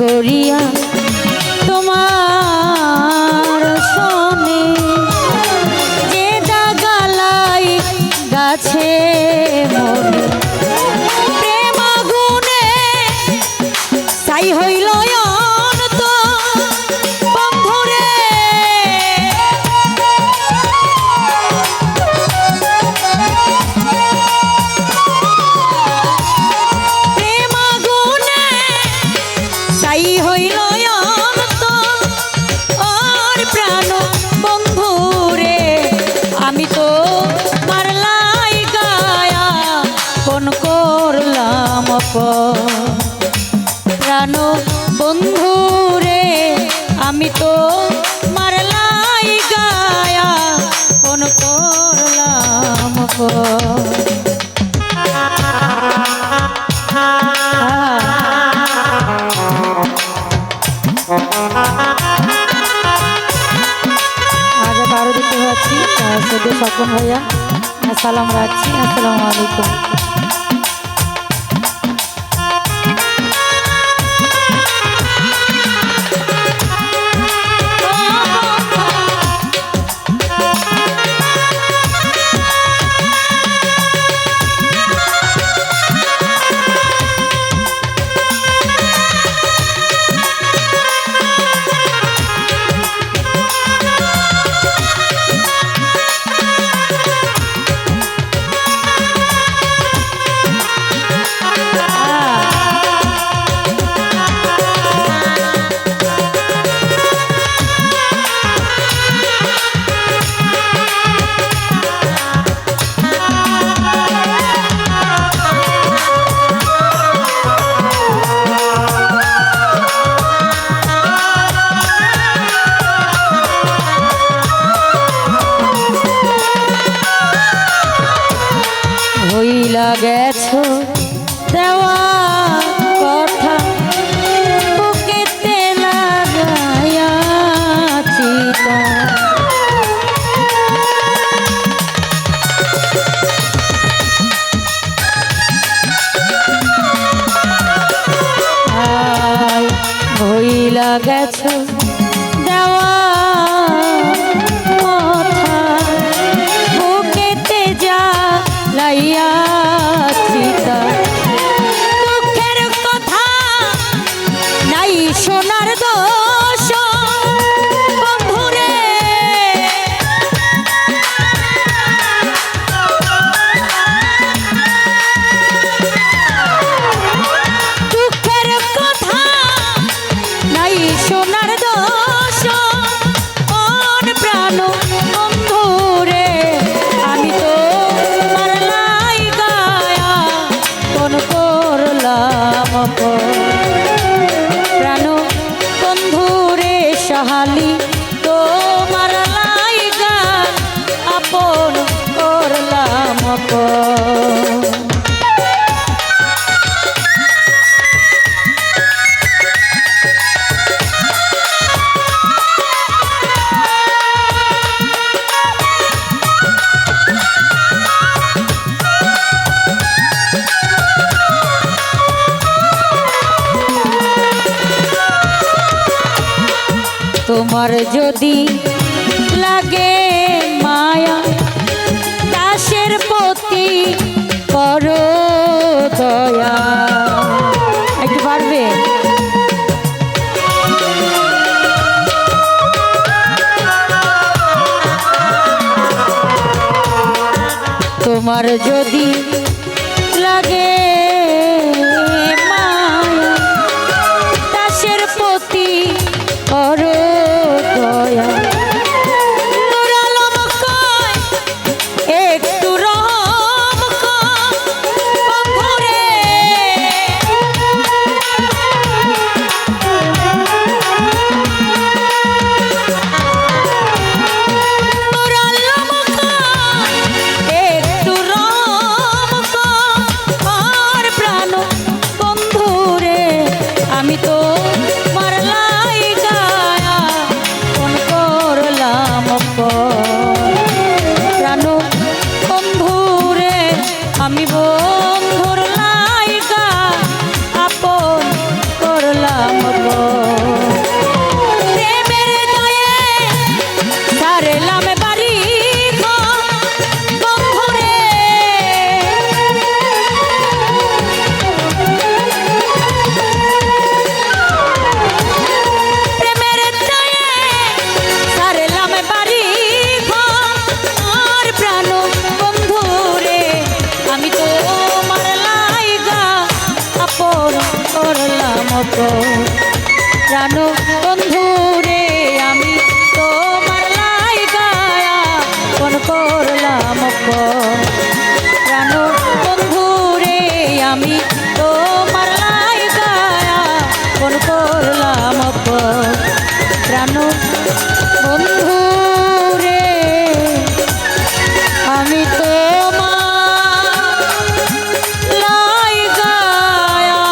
mejoría. সালাম রাখছি আসসালামু আলাইকুম। ভুলিয়া গেছো দেওয়া কথা বুকেতে লাগাইয়া চিতা ভুলিয়া গেছো তোমার লাইগান আপন করলাম আপন তোমার যদি লাগে মায়া দাসের প্রতি করো দয়া। একটু পারবে তোমার যদি মতো। প্রাণ